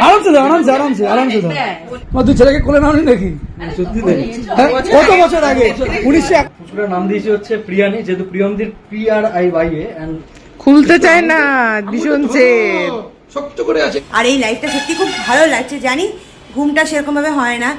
আরামসে দাও আরামসে আরামসে আরামসে দাও তোমার দুই ছেলেকে কোলে নাওনি নাকি সত্যি হ্যাঁ? কত বছর আগে? উনিশশো এক নাম দিয়েছি হচ্ছে প্রিয়ানি যেহেতু প্রিয়মদির P R I Y A খুলতে চায় না ভীষণ জেদ শক্ত করে আছে। আর এই লাইফটা সত্যি খুব ভালো লাগছে জানি? ঘুমটা সেরকম ভাবে হয় না।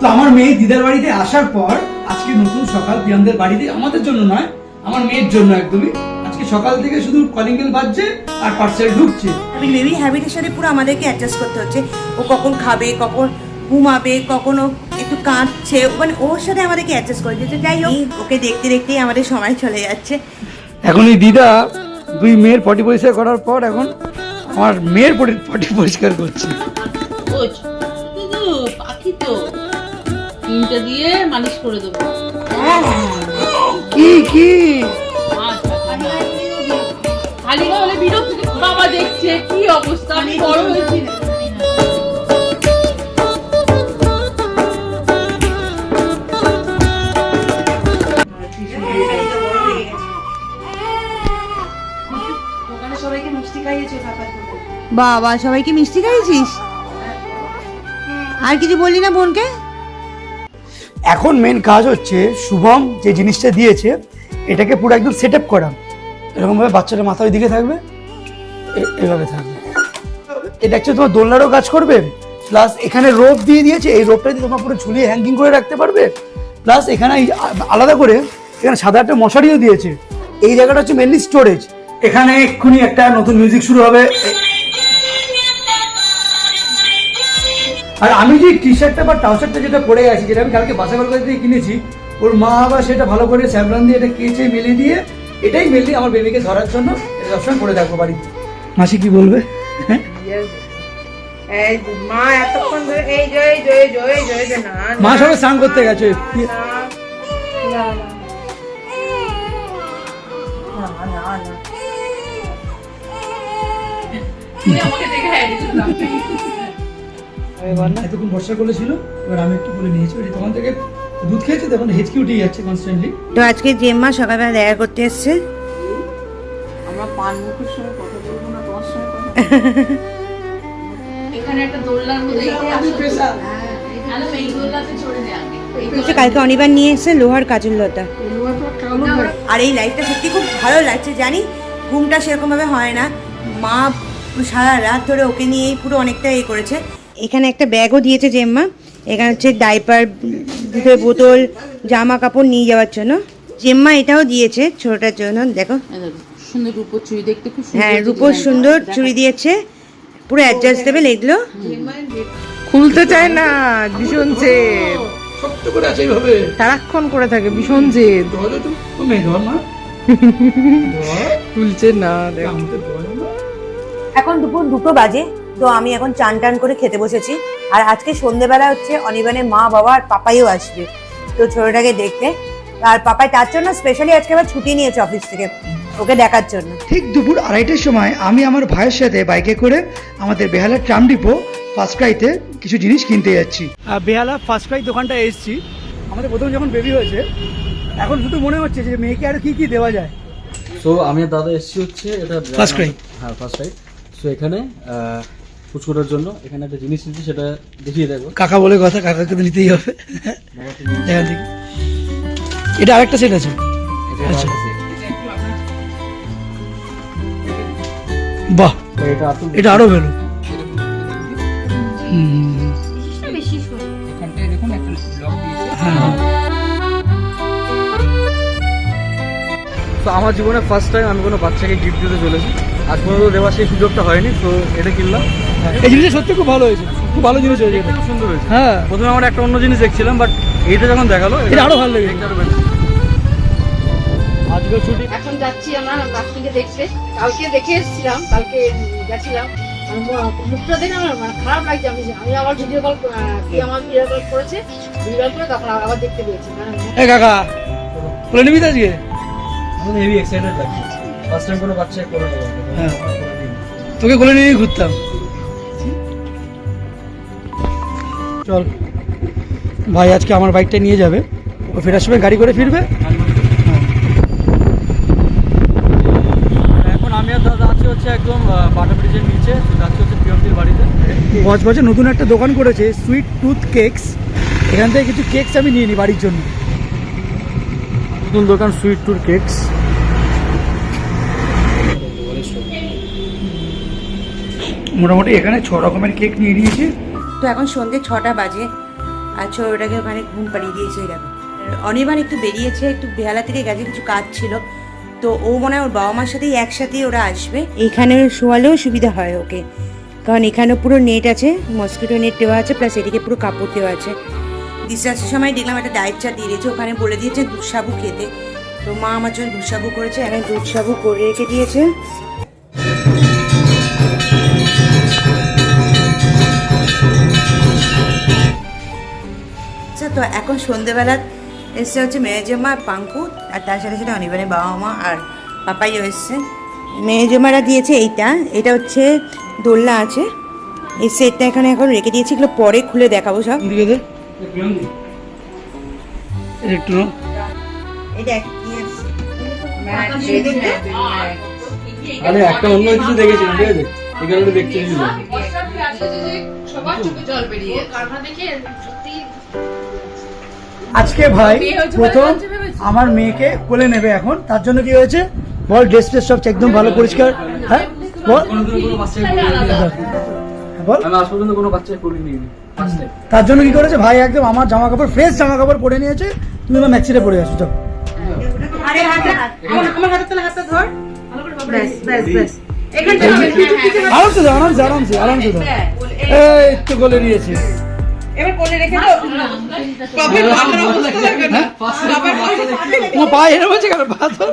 তো আমার মেয়ে দিদার বাড়িতে আসার পর আজকে নতুন সকাল প্রিয়ামদের বাড়িতে আমাদের জন্য নয় আমার মেয়ের জন্য একদমই। আজকে সকাল থেকে শুধু কলিং বেল বাজছে আর পার্সেল ঢুকছে। আমি বেবি হ্যাবিটের সাথে পুরো আমাদেরকে অ্যাডজাস্ট করতে হচ্ছে। ও কখন খাবে কখন ঘুমাবে কখন একটু কাঁদছে মানে ওর সাথে আমাদেরকে অ্যাডজাস্ট করে দিচ্ছে যাই হোক ওকে দেখতে দেখতেই আমাদের সময় চলে যাচ্ছে। এখন এই দিদা দুই মেয়ের পটি পরিষ্কার করার পর এখন আমার মেয়ের পটি- পটি পরিষ্কার করছে। পাখি তো তিনটা দিয়ে মালিশ করে দেবো। কি কি? বাবা দেখছে কি অবস্থা আমি বড় হয়েছি বাবা সবাইকে মিষ্টি খাইয়েছিস? আর কিছু বললি না বোনকে? এখন মেন কাজ হচ্ছে শুভম যে জিনিসটা দিয়েছে, এটাকে পুরো একদম সেট আপ করা। এরকমভাবে বাচ্চাটা মাথা ওই দিকে থাকবে এভাবে থাকবে। এটা অ্যাকচুয়ালি তোমার দোলনারও কাজ করবে? প্লাস এখানে রোপ দিয়ে দিয়েছে, এই রোপটা দিয়ে তোমার পুরো ঝুলিয়ে হ্যাঙ্গিং করে রাখতে পারবে? প্লাস এখানে আলাদা করে এখানে সাদা একটা মশারিও দিয়েছে। এই জায়গাটা হচ্ছে মেনলি স্টোরেজ এখানে এক্ষুনি একটা নতুন মিউজিক শুরু হবে। আর আমি যে টি শার্টটা বা ট্রাউজারটা যেটা পরে আছি যেটা আমি কালকে বাসা কলকাতা থেকে কিনেছি ওর মা আবার সেটা ভালো করে স্যামরান দিয়ে এটা কেচে মেলে দিয়ে এটাই মেনলি আমার বেবিকে ধরার জন্য এটা সবসময় পরে থাকব বাড়িতে মাসি কি বলবে হ্যাঁ? মা এতক্ষণ ধরে এই না সবাই স্নান করতে গেছে আমাকে দেখে হ্যাঁ। এতক্ষণ বর্ষা করলে ছিল এবার আমি একটু বলে নিয়েছি। তখন থেকে দুধ খেয়েছে তখন হেঁচকি উঠে যাচ্ছে কনস্ট্যান্টলি তো আজকে জেম্মা সকালবেলা দেখা করতে এসছে। আমরা পান মুখের সঙ্গে কথা বলব না তোমার সঙ্গে কথা এখানে একটা দোলনার মধ্যে হচ্ছে কালকে অনিবার নিয়ে এসেছে লোহার কাজুল্লতা আর এই লাইফটা সত্যি খুব ভালো লাগছে জানি ঘুমটা সেরকম ভাবে হয় না। মা সারা রাত ধরে ওকে নিয়েই পুরো অনেকটা এ করেছে। এখানে একটা ব্যাগও দিয়েছে জেম্মা। এখানে হচ্ছে ডাইপার দুধের বোতল জামা কাপড় নিয়ে যাওয়ার জন্য। জেম্মা এটাও দিয়েছে ছোটটার জন্য দেখো। সুন্দর রূপোর চুড়ি দেখতে খুব হ্যাঁ রূপোর সুন্দর চুড়ি দিয়েছে পুরো অ্যাডজাস্টেবল এগুলো। খুলতে চায় না ভীষণ জেদ। করে সারাক্ষণ করে থাকে ভীষণ জেদ। খুলছে না। এখন দুপুর দুটো বাজে। তো আমি এখন চান টান করে খেতে বসেছি। আর আজকে সন্ধেবেলা হচ্ছে অনিবানের মা বাবা আর পাপাইও আসবে। তো ছোটটাকে দেখতে। আর পাপাই তার জন্য স্পেশালি আজকে আবার ছুটি নিয়েছে অফিস থেকে ওকে দেখার জন্য। ঠিক দুপুর আড়াইটার সময় আমি আমার ভাইয়ের সাথে বাইকে করে আমাদের বেহালার ট্রাম ডিপো ফার্স্ট ক্রাইতে কিছু জিনিস কিনতে যাচ্ছি। বেহালা ফার্স্ট ক্রাই দোকানটা এসেছি। আমাদের প্রথম যখন বেবি হয়েছে এখন শুধু মনে হচ্ছে যে মেয়েকে আর কি কি দেওয়া যায়। সো আমি দাদা এসেছি হচ্ছে এটা ফার্স্ট cry। হ্যাঁ ফার্স্ট ক্রাই সো এখানে পুচকুটার জন্য। এখানে একটা জিনিস নিচ্ছি সেটা দেখিয়ে দেবো কাকা বলে কথা কাকাকে তো নিতেই হবে। এটা আরেকটা সেট আছে। আচ্ছা। বাহ। এটা আরও ভালো। হ্যাঁ তো আমার জীবনে ফার্স্ট টাইম আমি কোনো বাচ্চাকে গিফট দিতে চলেছি। আজ পর্যন্ত দেওয়ার সেই সুযোগটা হয়নি তো এটা কিনলাম। এই জিনিসটা সত্যি খুব ভালো হয়েছে খুব ভালো জিনিস হয়েছে এটা। খুব সুন্দর হয়েছে। হ্যাঁ। প্রথমে আমরা একটা অন্য জিনিস দেখছিলাম বাট এইটা যখন দেখাল এটা আরও ভালো লেগেছে। আজকে ছুটি। এখন যাচ্ছি আমরা দেখতে। কালকে দেখে এসেছিলাম কালকে গেছিলাম। মুখটা দেখে আমার মানে খারাপ লাগছে আমি আমি আবার ভিডিও কল কি আমার ভিডিও কল করেছে ভিডিও কল করে তখন আবার দেখতে পেয়েছি। মানে কাকা আজকে? হেভি এক্সাইটেড লাগছে। ফার্স্ট টাইম কোনো বাচ্চা করে নেব হ্যাঁ। তোকে কোলে নিয়ে ঘুরতাম। চল। ভাই আজকে আমার বাইকটা নিয়ে যাবে। ও ফেরার সময় গাড়ি করে ফিরবে। হ্যাঁ। হচ্ছে একদম বাটা ব্রিজের নিচে। যাচ্ছে হচ্ছে প্রিয়মদির বাড়িতে। বজবজে নতুন একটা দোকান করেছে সুইট টুথ কেকস এখান থেকে কিছু কেকস আমি নিয়ে নিই বাড়ির জন্য। নতুন দোকান সুইট টুর কেকস। মোটামুটি এখানে ছ রকমের কেক নিয়ে নিয়েছি। তো এখন সন্ধ্যে ছটা বাজে। আর ছোটটাকে ওখানে ঘুম পাড়িয়ে দিয়েছে দেখো। অনির্বাণ একটু বেরিয়েছে একটু বেহালা থেকে গেছে কিছু কাজ ছিল। তো ও মনে হয় ওর বাবা মার সাথেই একসাথেই ওরা আসবে। এখানে শোয়ালেও সুবিধা হয় ওকে। কারণ এখানে পুরো নেট আছে মসকিটো নেট দেওয়া আছে প্লাস এদিকে পুরো কাপড় দেওয়া আছে। ডিসচার্জের সময় দেখলাম একটা ডায়েট চা দিয়ে দিয়েছে, ওখানে বলে দিয়েছে দুধ সাবু খেতে। তো মা আমার জন্য দুধ সাবু করেছে এখানে দুধ সাবু করে রেখে দিয়েছে। আচ্ছা তো এখন সন্ধেবেলা এসছে হচ্ছে মেয়েজমা পাঙ্কু, আর তার সাথে সাথে অনিবারের বাবা মা আর পাপাইও এসছে। মেয়েজমারা দিয়েছে এইটা, এটা হচ্ছে দোলনা আছে। এই সেটটা এখানে এখন রেখে দিয়েছি, এগুলো পরে খুলে দেখাবো সব। একটু নাও। এটা কি আছে? আরে একটা অন্য কিছু দেখেছিলাম ঠিক আছে? এই কারণে দেখতে আজকে ভাই প্রথম? আমার মেয়েকে কোলে নেবে এখন। তার জন্য কি হয়েছে? বল ড্রেস ফ্রেস সব একদম ভালো পরিষ্কার। হ্যাঁ বল। বল। আমি আজ পর্যন্ত কোনো তার জন্য কি করেছে? ভাই একদম আমার জামা কাপড় ফ্রেশ জামা কাপড় পরে নিয়েছে। তুমি আমার ম্যাক্সিটা পরে আসো যাও। আরে হাতে আমার হাতে তাহলে হাতটা ধর। ব্যাস ব্যাস ব্যাস। আরামসে যাও আরামসে। আরামসে আরামসে যাও। এই তো কোলে নিয়েছে। এবার কোলে রেখে দাও। তোমার পা এরম আছে কেন? পা তো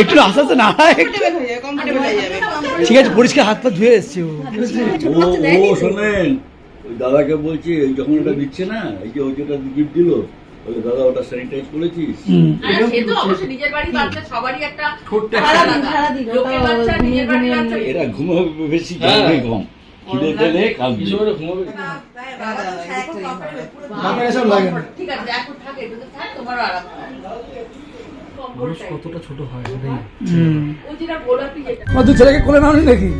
একটু আস্তে আস্তে না ঠিক আছে পরিষ্কার হাত পা ধুয়ে এসছে ও। ও শোনেন ওই দাদাকে বলছি এই যখন ওটা দিচ্ছে না এই যে ওই যেটা গিফট দিল বলে দাদা ওটা স্যানিটাইজ করেছিস। হ্যাঁ, এরা ঘুমাবে বেশি কম। খিদে পেলে ঘুমাবে ঠিক আছে এখন থাকে আরাম। মানুষ কতটা ছোট হয় ও ছেলেকে কোলে নাও নাকি?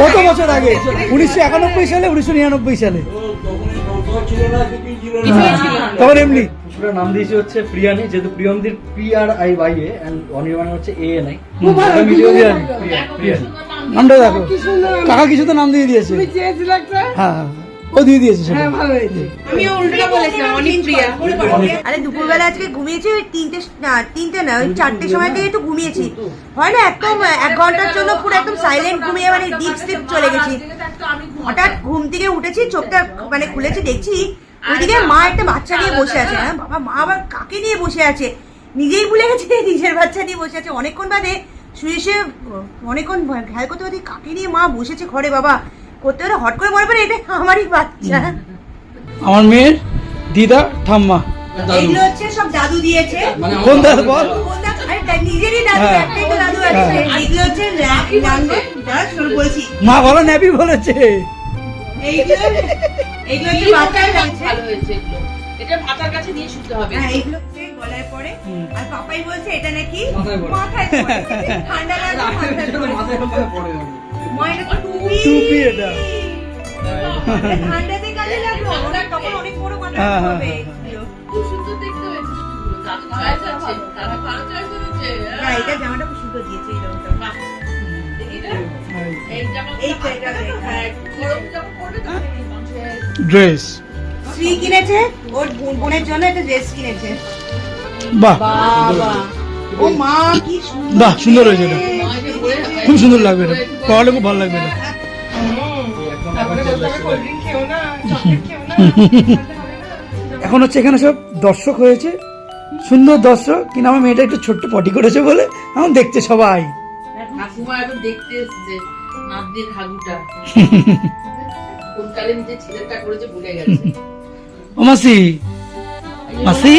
কত বছর আগে? উনিশশো একানব্বই সালে উনিশশো নিরানব্বই সালে। তখন এমনি নাম দিয়েছি হচ্ছে প্রিয়ানি যেহেতু প্রিয়মদির P R I A Anirban হচ্ছে এ এন আই প্রিয়ানি। প্রিয়ানি। নামটা দেখো। কাকা কিছু তো নাম দিয়ে দিয়েছে। হ্যাঁ হ্যাঁ, ও দিয়ে দিয়েছে সেটা। আমি উল্টো বলেছিলাম অনেক প্রিয়া। আরে দুপুরবেলা আজকে ঘুমিয়েছি ওই তিনটে তিনটে না ওই চারটের সময় থেকে একটু ঘুমিয়েছি। হয় না একদম এক ঘণ্টার জন্য পুরো একদম সাইলেন্ট ঘুমিয়ে মানে ডিপ স্লিপ চলে গেছি। হঠাৎ ঘুম থেকে উঠেছি চোখটা মানে খুলেছি দেখছি ওইদিকে মা একটা বাচ্চা নিয়ে বসে আছে। হ্যাঁ বাবা মা আবার কাকে নিয়ে বসে আছে? নিজেই ভুলে গেছে নিজের বাচ্চা নিয়ে বসে আছে। অনেকক্ষণ বাদে শুয়ে শুয়ে অনেকক্ষণ খেয়াল করতে পারছি কাকে নিয়ে মা বসেছে ঘরে বাবা। করতে হলে হট করে মনে পড়ে এটা আমারই বাচ্চা। আমার মেয়ের দিদা ঠাম্মা। এগুলো হচ্ছে সব দাদু দিয়েছে। কোন দাদা বল? নিজেরই দাদু হ্যাঁ। একটাই তো দাদু আছে। এইগুলো হচ্ছে রা- রাঙ্গ বলছি? মা বলো ন্যাপি বলেছে। এইগুলো এইগুলো হচ্ছে বাচ্চার ভালো হয়েছে এগুলো? এটা ভাতার কাছে নিয়ে শুতে হবে। হ্যাঁ এইগুলো গলায় পরে আর পাপাই বলছে এটা নাকি ঠান্ডা লাগলে মাথায় পড়ে। মা তো টুপি টুপি এটা। এটা। ঠান্ডাতে কাজে লাগল। ওরা তখন অনেক বড় মাথা হ্যাঁ, হ্যাঁ, হবে। হ্যাঁ, খুব সুন্দর দেখতে হয়েছে। এটা জামাটা খুব সুন্দর দিয়েছে এই রংটা। বাহ। ড্রেস শ্রী কিনেছে ওর বোন- বোনের জন্য একটা ড্রেস কিনেছে। বাহ। সুন্দর বাহ সুন্দর হয়েছে এটা। খুব সুন্দর লাগবে এটা। পড়ালে খুব ভালো লাগবে এটা। এখন হচ্ছে এখানে সব দর্শক হয়েছে। সুন্দর দর্শক কিন্তু আমার মেয়েটা একটু ছোট্ট পটি করেছে বলে এখন দেখতে সবাই। দেখতে এসছে ও মাসি মাসি?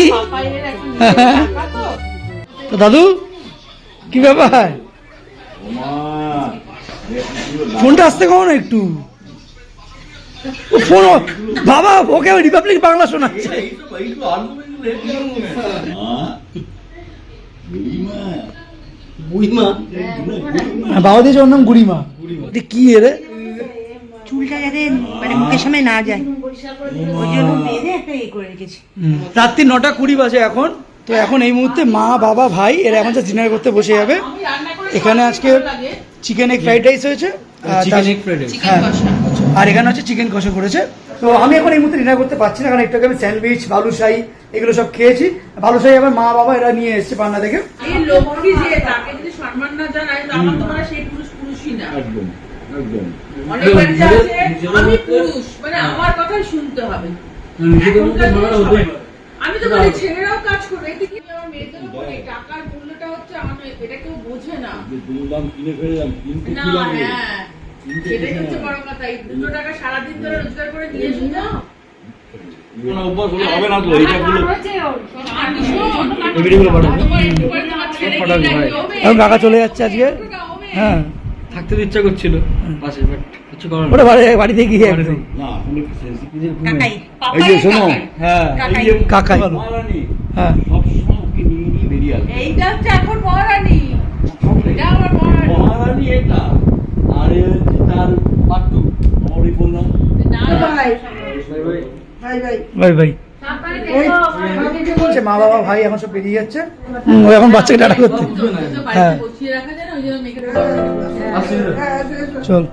তো। দাদু কি ব্যাপার? ফোনটা আসতে কখন একটু। ও ফোন বাবা ওকে রিপাবলিক বাংলা শোনাচ্ছে। বাবা দিয়েছে ওর নাম গুড়িমা কি এরে চুলটা যাতে মানে মুখের সামনে না যায়। ওই জন্য বেঁধে একটা ইয়ে করে রেখেছি। রাত্রি নটা কুড়ি বাজে এখন। তো এখন এই মুহূর্তে মা বাবা ভাই এরা এখন যা ডিনার করতে বসে যাবে। এখানে আজকে চিকেন এগ ফ্রাইড রাইস হয়েছে আর চিকেন এগ ফ্রাইড রাইস হ্যাঁ। আর এখানে হচ্ছে চিকেন কষা করেছে। তো আমি এখন এই মুহূর্তে ডিনার করতে পারছি না কারণ একটু আমি স্যান্ডউইচ বালুশাহি এগুলো সব খেয়েছি। বালুশাহি আবার মা বাবা এরা নিয়ে এসেছে পান্না থেকে। এই লক্ষ্মী যে তাকে যদি সম্মান না জানায় তো আমার তো হয় সেই পুরুষ পুরুষই না। একদম একদম। অনেক বাড়িতে আছে আমি পুরুষ মানে আমার কথাই শুনতে হবে। এখনকার দিনে সবাই- আমি তো বলি ছেলেরাও কাজ করবে এতে কি আমার মেয়েদেরও বলি টাকার মূল্যটা হচ্ছে আমার এটা কেউ বোঝে না। যে কিনে ফেললাম কিন্তু না হ্যাঁ। সেটাই হচ্ছে বড় কথা। এই দুটো টাকা সারাদিন ধরে রোজগার করে নিয়ে শুনে কোনো অভ্যাস হবে না তো এইটাগুলো এখন কাকা। চলে যাচ্ছে আজকে? হ্যাঁ। থাকতে তো ইচ্ছা করছিল। পাশে বাট কিছু করার ওটা বাড়ি বাড়িতে গিয়ে না এখন একটু sensitive। কাকাই এই যে শোনো। হ্যাঁ। কাকাই। হ্যাঁ। সবসময় ওকে নিয়ে নিয়ে বেরিয়ে আসবে। এইটা হচ্ছে এখন মহারানী এটা আমার মহারানী মহারানী এটা। আর হচ্ছে তার পাট্টু। আমারই বললাম। না ভাই। বাই বাই ভাই ভাই। ভাই ভাই। মা বাবা ভাই এখন সব বেরিয়ে যাচ্ছে। ও এখন বাচ্চাকে টাটা করতে হ্যাঁ। আসছি চল।